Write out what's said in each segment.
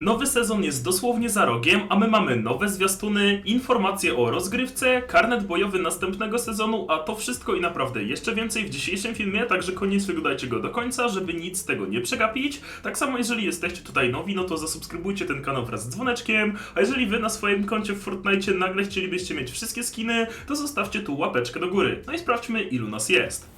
Nowy sezon jest dosłownie za rogiem, a my mamy nowe zwiastuny, informacje o rozgrywce, karnet bojowy następnego sezonu, a to wszystko i naprawdę jeszcze więcej w dzisiejszym filmie, także koniecznie oglądajcie go do końca, żeby nic z tego nie przegapić. Tak samo jeżeli jesteście tutaj nowi, no to zasubskrybujcie ten kanał wraz z dzwoneczkiem, a jeżeli wy na swoim koncie w Fortnite nagle chcielibyście mieć wszystkie skiny, to zostawcie tu łapeczkę do góry. No i sprawdźmy ilu nas jest.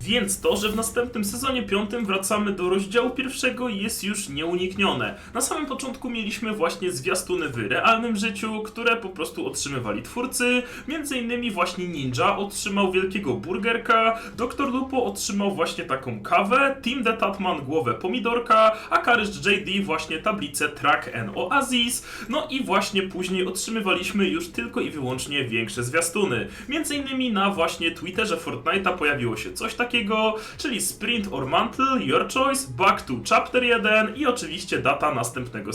Więc to, że w następnym sezonie piątym wracamy do rozdziału pierwszego jest już nieuniknione. Na samym początku mieliśmy właśnie zwiastuny w realnym życiu, które po prostu otrzymywali twórcy. Między innymi właśnie Ninja otrzymał wielkiego burgerka, Dr. Lupo otrzymał właśnie taką kawę, Team the Tatman głowę pomidorka, a Karysz JD właśnie tablicę Track and Oasis. No i właśnie później otrzymywaliśmy już tylko i wyłącznie większe zwiastuny. Między innymi na właśnie Twitterze Fortnite'a pojawiło się coś takiego, czyli Sprint or Mantle, Your Choice, Back to Chapter 1 i oczywiście data następnego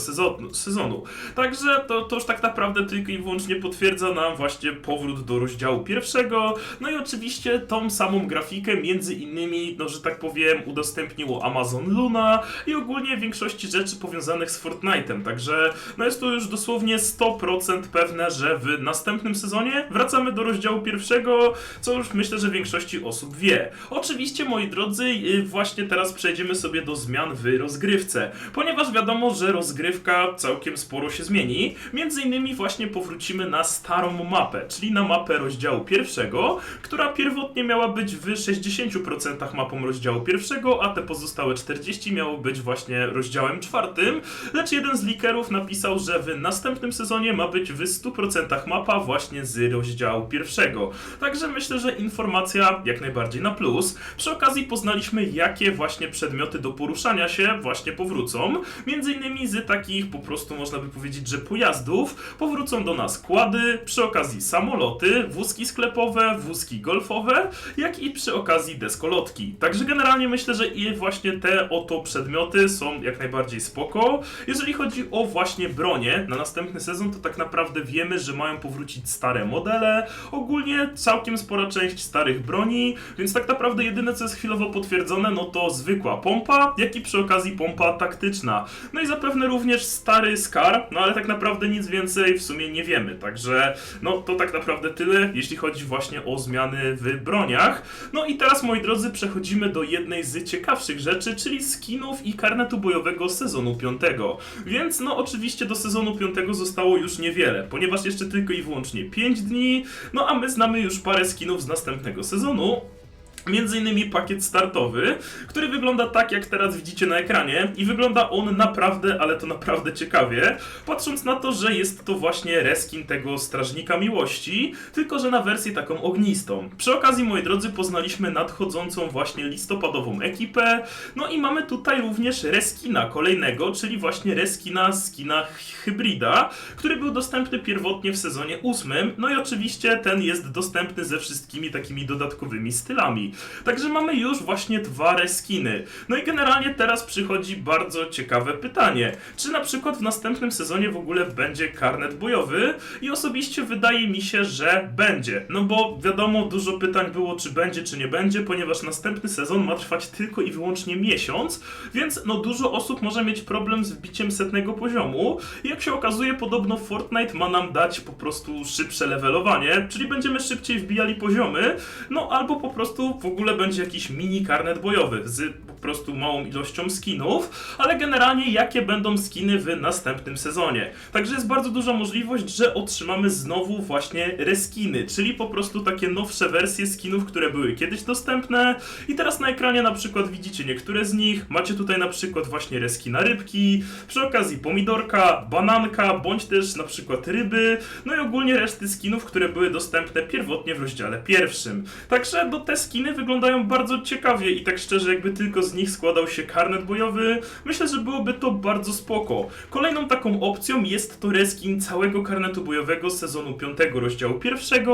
sezonu. Także to, to już tak naprawdę tylko i wyłącznie potwierdza nam właśnie powrót do rozdziału pierwszego. No i oczywiście tą samą grafikę między innymi, no że tak powiem, udostępniło Amazon Luna i ogólnie większości rzeczy powiązanych z Fortnite'em. Także no jest to już dosłownie 100% pewne, że w następnym sezonie wracamy do rozdziału pierwszego, co już myślę, że większości osób wie. Oczywiście, moi drodzy, y, właśnie teraz przejdziemy sobie do zmian w rozgrywce, ponieważ wiadomo, że rozgrywka całkiem sporo się zmieni. Między innymi właśnie powrócimy na starą mapę, czyli na mapę rozdziału pierwszego, która pierwotnie miała być w 60% mapą rozdziału pierwszego, a te pozostałe 40 miało być właśnie rozdziałem czwartym, lecz jeden z likerów napisał, że w następnym sezonie ma być w 100% mapa właśnie z rozdziału pierwszego. Także myślę, że informacja jak najbardziej na plus. Przy okazji poznaliśmy, jakie właśnie przedmioty do poruszania się właśnie powrócą. Między innymi z takich po prostu można by powiedzieć, że pojazdów powrócą do nas kłady, przy okazji samoloty, wózki sklepowe, wózki golfowe, jak i przy okazji deskolotki. Także generalnie myślę, że i właśnie te oto przedmioty są jak najbardziej spoko. Jeżeli chodzi o właśnie bronię na następny sezon, to tak naprawdę wiemy, że mają powrócić stare modele, ogólnie całkiem spora część starych broni, więc tak naprawdę jedyne co jest chwilowo potwierdzone, no to zwykła pompa, jak i przy okazji pompa taktyczna. No i zapewne również stary Scar, no ale tak naprawdę nic więcej w sumie nie wiemy, także no to tak naprawdę tyle, jeśli chodzi właśnie o zmiany w broniach. No i teraz moi drodzy przechodzimy do jednej z ciekawszych rzeczy, czyli skinów i karnetu bojowego sezonu 5. Więc no oczywiście do sezonu 5 zostało już niewiele, ponieważ jeszcze tylko i wyłącznie 5 dni, no a my znamy już parę skinów z następnego sezonu. Między innymi pakiet startowy, który wygląda tak, jak teraz widzicie na ekranie i wygląda on naprawdę, ale to naprawdę ciekawie, patrząc na to, że jest to właśnie reskin tego Strażnika Miłości, tylko że na wersję taką ognistą. Przy okazji, moi drodzy, poznaliśmy nadchodzącą właśnie listopadową ekipę, no i mamy tutaj również reskina kolejnego, czyli właśnie reskina skina hybrida, który był dostępny pierwotnie w sezonie ósmym, no i oczywiście ten jest dostępny ze wszystkimi takimi dodatkowymi stylami. Także mamy już właśnie dwa reskiny. No i generalnie teraz przychodzi bardzo ciekawe pytanie. Czy na przykład w następnym sezonie w ogóle będzie karnet bojowy? I osobiście wydaje mi się, że będzie. No bo wiadomo, dużo pytań było, czy będzie, czy nie będzie, ponieważ następny sezon ma trwać tylko i wyłącznie miesiąc, więc no dużo osób może mieć problem z wbiciem setnego poziomu. I jak się okazuje, podobno Fortnite ma nam dać po prostu szybsze levelowanie, czyli będziemy szybciej wbijali poziomy, no albo po prostu w ogóle będzie jakiś mini karnet bojowy z po prostu małą ilością skinów, ale generalnie jakie będą skiny w następnym sezonie. Także jest bardzo duża możliwość, że otrzymamy znowu właśnie reskiny, czyli po prostu takie nowsze wersje skinów, które były kiedyś dostępne i teraz na ekranie na przykład widzicie niektóre z nich. Macie tutaj na przykład właśnie reskina rybki, przy okazji pomidorka, bananka, bądź też na przykład ryby, no i ogólnie reszty skinów, które były dostępne pierwotnie w rozdziale pierwszym. Także no te skiny wyglądają bardzo ciekawie i tak szczerze jakby tylko z nich składał się karnet bojowy, myślę, że byłoby to bardzo spoko. Kolejną taką opcją jest to reskin całego karnetu bojowego z sezonu 5 rozdziału 1,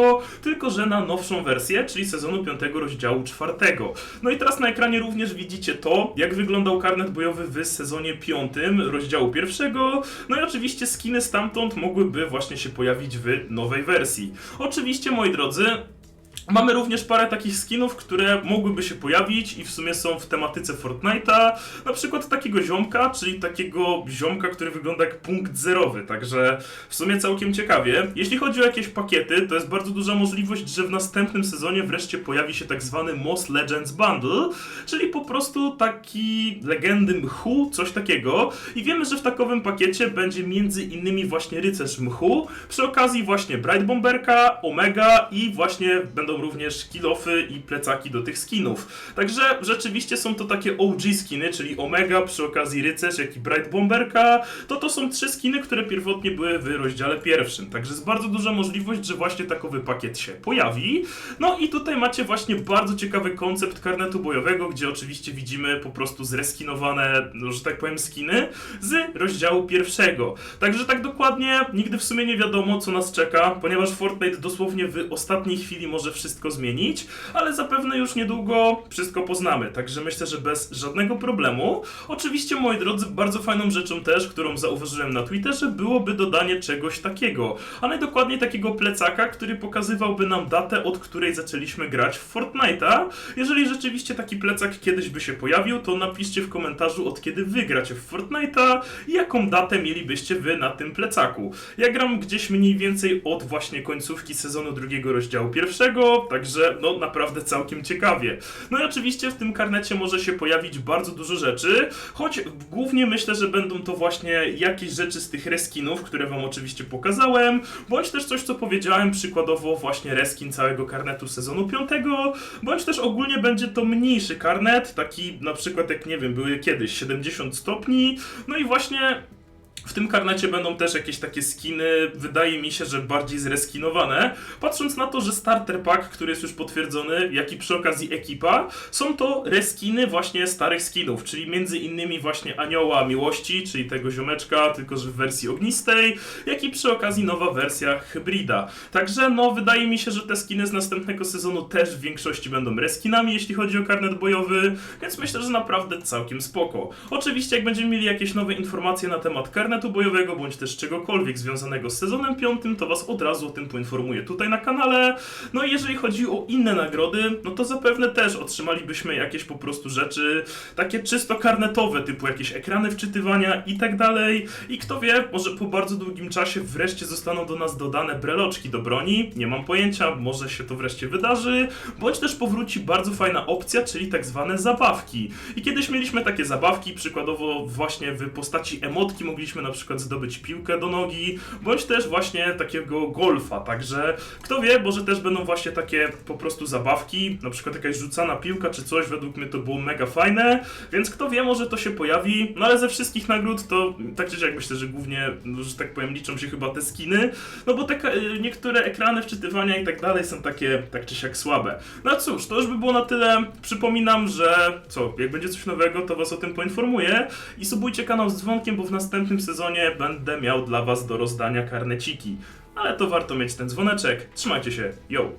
tylko że na nowszą wersję, czyli sezonu 5 rozdziału 4. No i teraz na ekranie również widzicie to, jak wyglądał karnet bojowy w sezonie 5 rozdziału 1. No i oczywiście skiny stamtąd mogłyby właśnie się pojawić w nowej wersji. Oczywiście, moi drodzy, Mamy również parę takich skinów, które mogłyby się pojawić i w sumie są w tematyce Fortnite'a. Na przykład takiego ziomka, czyli takiego ziomka, który wygląda jak punkt zerowy, także w sumie całkiem ciekawie. Jeśli chodzi o jakieś pakiety, to jest bardzo duża możliwość, że w następnym sezonie wreszcie pojawi się tak zwany Moss Legends Bundle, czyli po prostu taki legendy mchu, coś takiego. I wiemy, że w takowym pakiecie będzie między innymi właśnie rycerz mchu, przy okazji właśnie Bright Bomberka, Omega i właśnie będą również kilofy i plecaki do tych skinów. Także rzeczywiście są to takie OG skiny, czyli Omega przy okazji rycerz, jak i Bright Bomberka. To to są trzy skiny, które pierwotnie były w rozdziale pierwszym. Także jest bardzo duża możliwość, że właśnie takowy pakiet się pojawi. No i tutaj macie właśnie bardzo ciekawy koncept karnetu bojowego, gdzie oczywiście widzimy po prostu zreskinowane, no, że tak powiem, skiny z rozdziału pierwszego. Także tak dokładnie nigdy w sumie nie wiadomo, co nas czeka, ponieważ Fortnite dosłownie w ostatniej chwili może wszystko zmienić, ale zapewne już niedługo wszystko poznamy. Także myślę, że bez żadnego problemu. Oczywiście, moi drodzy, bardzo fajną rzeczą też, którą zauważyłem na Twitterze, byłoby dodanie czegoś takiego. A najdokładniej takiego plecaka, który pokazywałby nam datę, od której zaczęliśmy grać w Fortnite'a. Jeżeli rzeczywiście taki plecak kiedyś by się pojawił, to napiszcie w komentarzu, od kiedy wy gracie w Fortnite'a i jaką datę mielibyście wy na tym plecaku. Ja gram gdzieś mniej więcej od właśnie końcówki sezonu drugiego rozdziału pierwszego, także no naprawdę całkiem ciekawie. No i oczywiście w tym karnecie może się pojawić bardzo dużo rzeczy, choć głównie myślę, że będą to właśnie jakieś rzeczy z tych reskinów, które wam oczywiście pokazałem, bądź też coś, co powiedziałem, przykładowo właśnie reskin całego karnetu sezonu 5, bądź też ogólnie będzie to mniejszy karnet, taki na przykład jak nie wiem, były kiedyś 70 stopni, no i właśnie w tym karnecie będą też jakieś takie skiny, wydaje mi się, że bardziej zreskinowane. Patrząc na to, że starter pack, który jest już potwierdzony, jak i przy okazji ekipa, są to reskiny właśnie starych skinów, czyli między innymi właśnie Anioła Miłości, czyli tego ziomeczka, tylko że w wersji ognistej, jak i przy okazji nowa wersja hybrida. Także no, wydaje mi się, że te skiny z następnego sezonu też w większości będą reskinami, jeśli chodzi o karnet bojowy, więc myślę, że naprawdę całkiem spoko. Oczywiście, jak będziemy mieli jakieś nowe informacje na temat karnetu bojowego, bądź też czegokolwiek związanego z sezonem piątym, to Was od razu o tym poinformuję tutaj na kanale. No i jeżeli chodzi o inne nagrody, no to zapewne też otrzymalibyśmy jakieś po prostu rzeczy takie czysto karnetowe, typu jakieś ekrany wczytywania i tak dalej. I kto wie, może po bardzo długim czasie wreszcie zostaną do nas dodane breloczki do broni. Nie mam pojęcia, może się to wreszcie wydarzy. Bądź też powróci bardzo fajna opcja, czyli tak zwane zabawki. I kiedyś mieliśmy takie zabawki, przykładowo właśnie w postaci emotki mogliśmy na przykład zdobyć piłkę do nogi, bądź też właśnie takiego golfa. Także kto wie, może też będą właśnie takie po prostu zabawki, na przykład jakaś rzucana piłka czy coś, według mnie to było mega fajne, więc kto wie, może to się pojawi. No ale ze wszystkich nagród to tak czy siak myślę, że głównie, no, że tak powiem, liczą się chyba te skiny, no bo te ka- niektóre ekrany wczytywania i tak dalej są takie tak czy siak słabe. No cóż, to już by było na tyle. Przypominam, że co, jak będzie coś nowego, to was o tym poinformuję i subujcie kanał z dzwonkiem, bo w następnym sezonie będę miał dla was do rozdania karneciki. Ale to warto mieć ten dzwoneczek. Trzymajcie się, yo!